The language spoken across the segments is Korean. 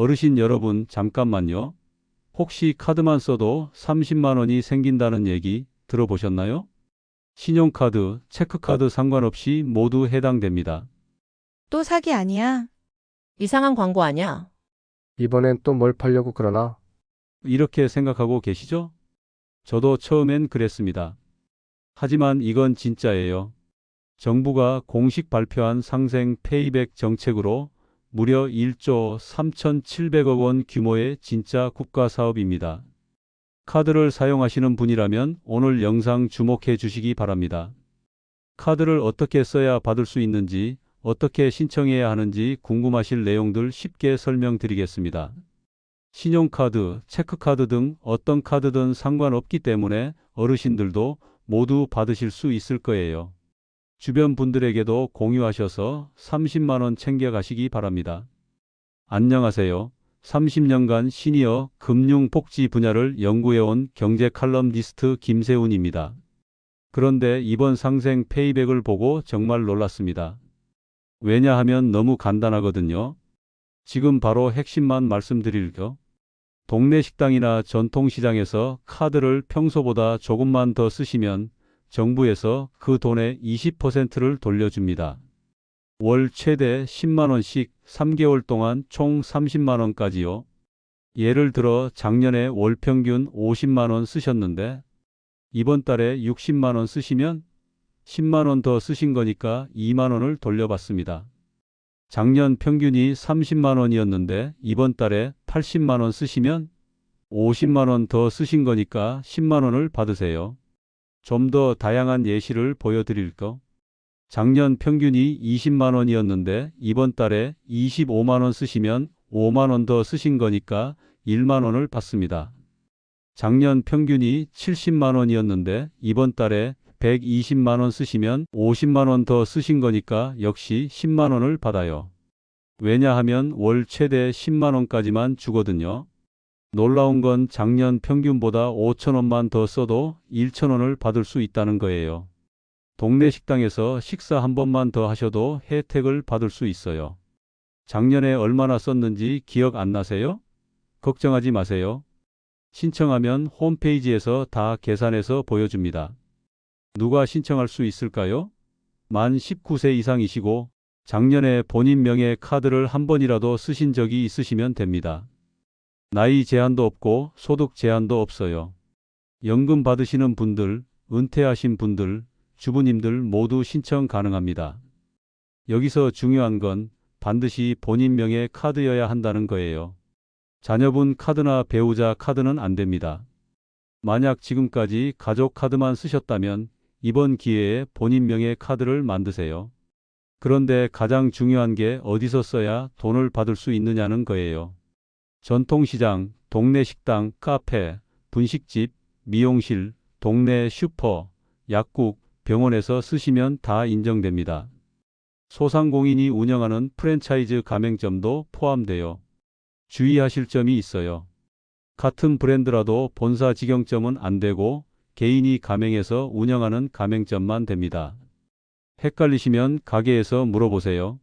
어르신 여러분, 잠깐만요. 혹시 카드만 써도 30만 원이 생긴다는 얘기 들어보셨나요? 신용카드, 체크카드 상관없이 모두 해당됩니다. 또 사기 아니야? 이상한 광고 아냐? 이번엔 또 뭘 팔려고 그러나? 이렇게 생각하고 계시죠? 저도 처음엔 그랬습니다. 하지만 이건 진짜예요. 정부가 공식 발표한 상생 페이백 정책으로 무려 1조 3,700억 원 규모의 진짜 국가 사업입니다. 카드를 사용하시는 분이라면 오늘 영상 주목해 주시기 바랍니다. 카드를 어떻게 써야 받을 수 있는지, 어떻게 신청해야 하는지 궁금하실 내용들 쉽게 설명드리겠습니다. 신용카드, 체크카드 등 어떤 카드든 상관없기 때문에 어르신들도 모두 받으실 수 있을 거예요. 주변 분들에게도 공유하셔서 30만원 챙겨가시기 바랍니다. 안녕하세요. 30년간 시니어 금융복지 분야를 연구해온 경제 칼럼니스트 김세훈입니다. 그런데 이번 상생 페이백을 보고 정말 놀랐습니다. 왜냐하면 너무 간단하거든요. 지금 바로 핵심만 말씀드릴게요. 동네 식당이나 전통시장에서 카드를 평소보다 조금만 더 쓰시면 정부에서 그 돈의 20%를 돌려줍니다. 월 최대 10만원씩 3개월 동안 총 30만원까지요. 예를 들어 작년에 월 평균 50만원 쓰셨는데 이번 달에 60만원 쓰시면 10만원 더 쓰신 거니까 2만원을 돌려받습니다. 작년 평균이 30만원이었는데 이번 달에 80만원 쓰시면 50만원 더 쓰신 거니까 10만원을 받으세요. 좀 더 다양한 예시를 보여드릴까? 작년 평균이 20만 원이었는데 이번 달에 25만 원 쓰시면 5만 원 더 쓰신 거니까 1만 원을 받습니다. 작년 평균이 70만 원이었는데 이번 달에 120만 원 쓰시면 50만 원 더 쓰신 거니까 역시 10만 원을 받아요. 왜냐하면 월 최대 10만 원까지만 주거든요. 놀라운 건 작년 평균보다 5천 원만 더 써도 1천 원을 받을 수 있다는 거예요. 동네 식당에서 식사 한 번만 더 하셔도 혜택을 받을 수 있어요. 작년에 얼마나 썼는지 기억 안 나세요? 걱정하지 마세요. 신청하면 홈페이지에서 다 계산해서 보여줍니다. 누가 신청할 수 있을까요? 만 19세 이상이시고 작년에 본인 명의 카드를 한 번이라도 쓰신 적이 있으시면 됩니다. 나이 제한도 없고 소득 제한도 없어요. 연금 받으시는 분들, 은퇴하신 분들, 주부님들 모두 신청 가능합니다. 여기서 중요한 건 반드시 본인 명의 카드여야 한다는 거예요. 자녀분 카드나 배우자 카드는 안 됩니다. 만약 지금까지 가족 카드만 쓰셨다면 이번 기회에 본인 명의 카드를 만드세요. 그런데 가장 중요한 게 어디서 써야 돈을 받을 수 있느냐는 거예요. 전통시장, 동네 식당, 카페, 분식집, 미용실, 동네 슈퍼, 약국, 병원에서 쓰시면 다 인정됩니다. 소상공인이 운영하는 프랜차이즈 가맹점도 포함되어 주의하실 점이 있어요. 같은 브랜드라도 본사 직영점은 안 되고 개인이 가맹해서 운영하는 가맹점만 됩니다. 헷갈리시면 가게에서 물어보세요.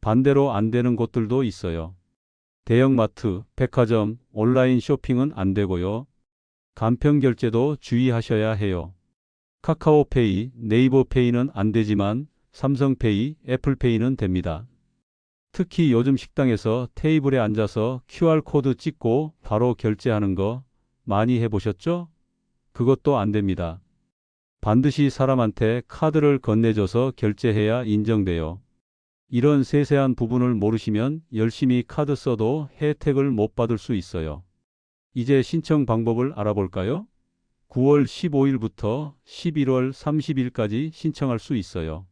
반대로 안 되는 곳들도 있어요. 대형마트, 백화점, 온라인 쇼핑은 안 되고요. 간편 결제도 주의하셔야 해요. 카카오페이, 네이버페이는 안 되지만 삼성페이, 애플페이는 됩니다. 특히 요즘 식당에서 테이블에 앉아서 QR코드 찍고 바로 결제하는 거 많이 해보셨죠? 그것도 안 됩니다. 반드시 사람한테 카드를 건네줘서 결제해야 인정돼요. 이런 세세한 부분을 모르시면 열심히 카드 써도 혜택을 못 받을 수 있어요. 이제 신청 방법을 알아볼까요? 9월 15일부터 11월 30일까지 신청할 수 있어요.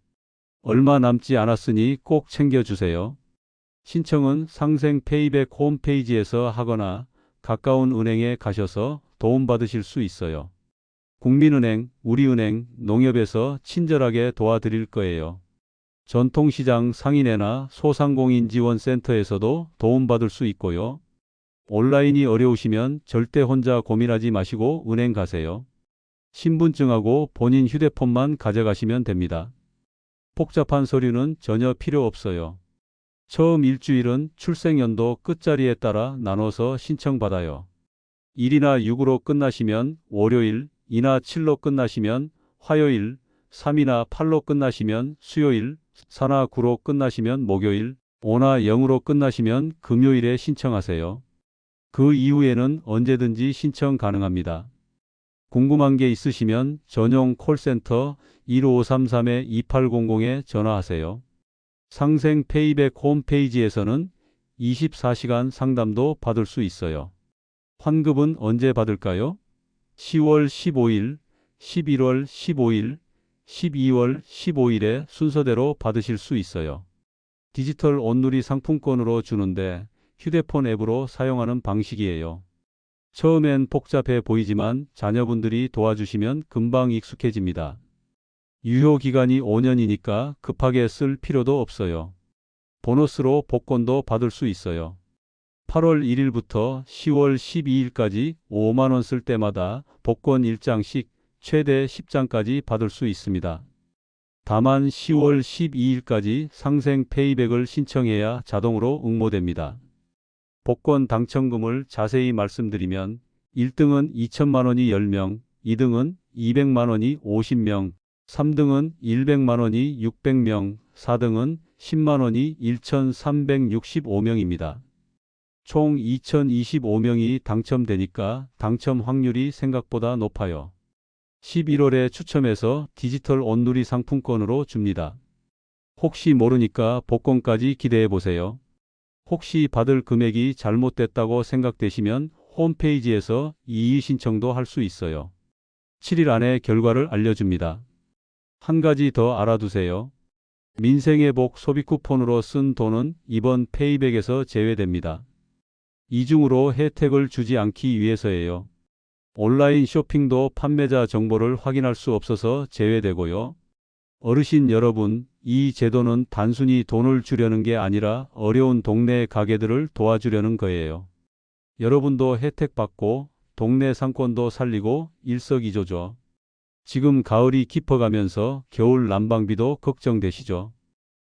얼마 남지 않았으니 꼭 챙겨주세요. 신청은 상생 페이백 홈페이지에서 하거나 가까운 은행에 가셔서 도움받으실 수 있어요. 국민은행, 우리은행, 농협에서 친절하게 도와드릴 거예요. 전통시장 상인회나 소상공인 지원센터에서도 도움받을 수 있고요. 온라인이 어려우시면 절대 혼자 고민하지 마시고 은행 가세요. 신분증하고 본인 휴대폰만 가져가시면 됩니다. 복잡한 서류는 전혀 필요 없어요. 처음 일주일은 출생연도 끝자리에 따라 나눠서 신청받아요. 1이나 6으로 끝나시면 월요일, 2나 7로 끝나시면 화요일, 3이나 8로 끝나시면 수요일, 4나 9로 끝나시면 목요일, 5나 0으로 끝나시면 금요일에 신청하세요. 그 이후에는 언제든지 신청 가능합니다. 궁금한 게 있으시면 전용 콜센터 1533-2800에 전화하세요. 상생 페이백 홈페이지에서는 24시간 상담도 받을 수 있어요. 환급은 언제 받을까요? 10월 15일, 11월 15일, 12월 15일에 순서대로 받으실 수 있어요. 디지털 온누리 상품권으로 주는데 휴대폰 앱으로 사용하는 방식이에요. 처음엔 복잡해 보이지만 자녀분들이 도와주시면 금방 익숙해집니다. 유효 기간이 5년이니까 급하게 쓸 필요도 없어요. 보너스로 복권도 받을 수 있어요. 8월 1일부터 10월 12일까지 5만원 쓸 때마다 복권 1장씩 최대 10장까지 받을 수 있습니다. 다만 10월 12일까지 상생 페이백을 신청해야 자동으로 응모됩니다. 복권 당첨금을 자세히 말씀드리면 1등은 2천만 원이 10명, 2등은 200만 원이 50명, 3등은 100만 원이 600명, 4등은 10만 원이 1,365명입니다. 총 2,025명이 당첨되니까 당첨 확률이 생각보다 높아요. 11월에 추첨해서 디지털 온누리 상품권으로 줍니다. 혹시 모르니까 복권까지 기대해 보세요. 혹시 받을 금액이 잘못됐다고 생각되시면 홈페이지에서 이의 신청도 할 수 있어요. 7일 안에 결과를 알려줍니다. 한 가지 더 알아두세요. 민생의 복 소비 쿠폰으로 쓴 돈은 이번 페이백에서 제외됩니다. 이중으로 혜택을 주지 않기 위해서예요. 온라인 쇼핑도 판매자 정보를 확인할 수 없어서 제외되고요. 어르신 여러분, 이 제도는 단순히 돈을 주려는 게 아니라 어려운 동네 가게들을 도와주려는 거예요. 여러분도 혜택 받고 동네 상권도 살리고 일석이조죠. 지금 가을이 깊어가면서 겨울 난방비도 걱정되시죠?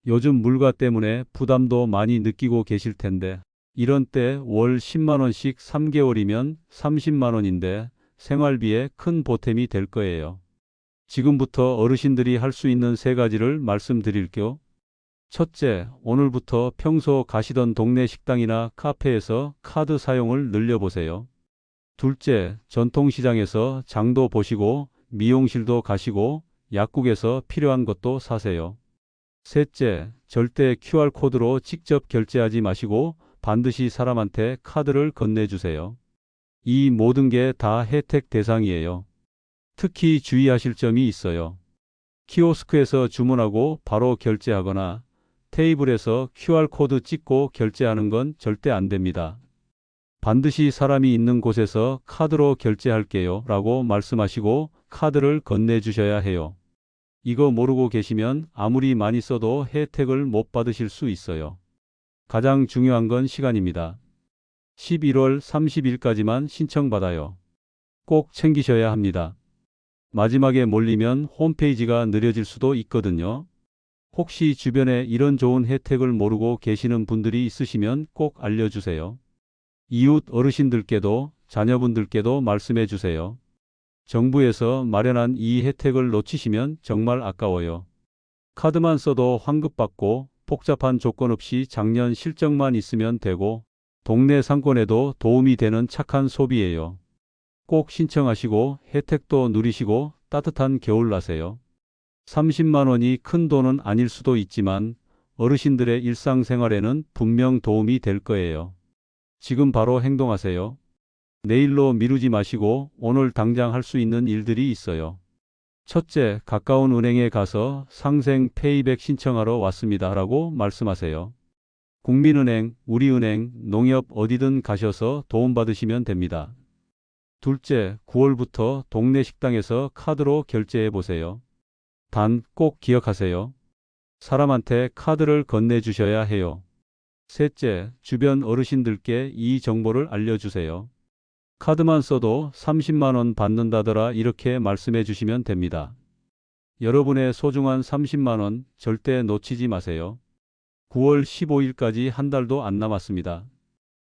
요즘 물가 때문에 부담도 많이 느끼고 계실 텐데 이런 때 월 10만 원씩 3개월이면 30만 원인데 생활비에 큰 보탬이 될 거예요. 지금부터 어르신들이 할 수 있는 세 가지를 말씀드릴게요. 첫째, 오늘부터 평소 가시던 동네 식당이나 카페에서 카드 사용을 늘려보세요. 둘째, 전통시장에서 장도 보시고 미용실도 가시고 약국에서 필요한 것도 사세요. 셋째, 절대 QR코드로 직접 결제하지 마시고 반드시 사람한테 카드를 건네주세요. 이 모든 게 다 혜택 대상이에요. 특히 주의하실 점이 있어요. 키오스크에서 주문하고 바로 결제하거나 테이블에서 QR코드 찍고 결제하는 건 절대 안 됩니다. 반드시 사람이 있는 곳에서 카드로 결제할게요 라고 말씀하시고 카드를 건네주셔야 해요. 이거 모르고 계시면 아무리 많이 써도 혜택을 못 받으실 수 있어요. 가장 중요한 건 시간입니다. 11월 30일까지만 신청받아요. 꼭 챙기셔야 합니다. 마지막에 몰리면 홈페이지가 느려질 수도 있거든요. 혹시 주변에 이런 좋은 혜택을 모르고 계시는 분들이 있으시면 꼭 알려주세요. 이웃 어르신들께도 자녀분들께도 말씀해 주세요. 정부에서 마련한 이 혜택을 놓치시면 정말 아까워요. 카드만 써도 환급받고 복잡한 조건 없이 작년 실적만 있으면 되고 동네 상권에도 도움이 되는 착한 소비예요. 꼭 신청하시고 혜택도 누리시고 따뜻한 겨울 나세요. 30만 원이 큰 돈은 아닐 수도 있지만 어르신들의 일상생활에는 분명 도움이 될 거예요. 지금 바로 행동하세요. 내일로 미루지 마시고 오늘 당장 할 수 있는 일들이 있어요. 첫째, 가까운 은행에 가서 상생 페이백 신청하러 왔습니다. 라고 말씀하세요. 국민은행, 우리은행, 농협 어디든 가셔서 도움받으시면 됩니다. 둘째, 9월부터 동네 식당에서 카드로 결제해 보세요. 단 꼭 기억하세요. 사람한테 카드를 건네주셔야 해요. 셋째, 주변 어르신들께 이 정보를 알려주세요. 카드만 써도 30만 원 받는다더라 이렇게 말씀해 주시면 됩니다. 여러분의 소중한 30만 원 절대 놓치지 마세요. 9월 15일까지 한 달도 안 남았습니다.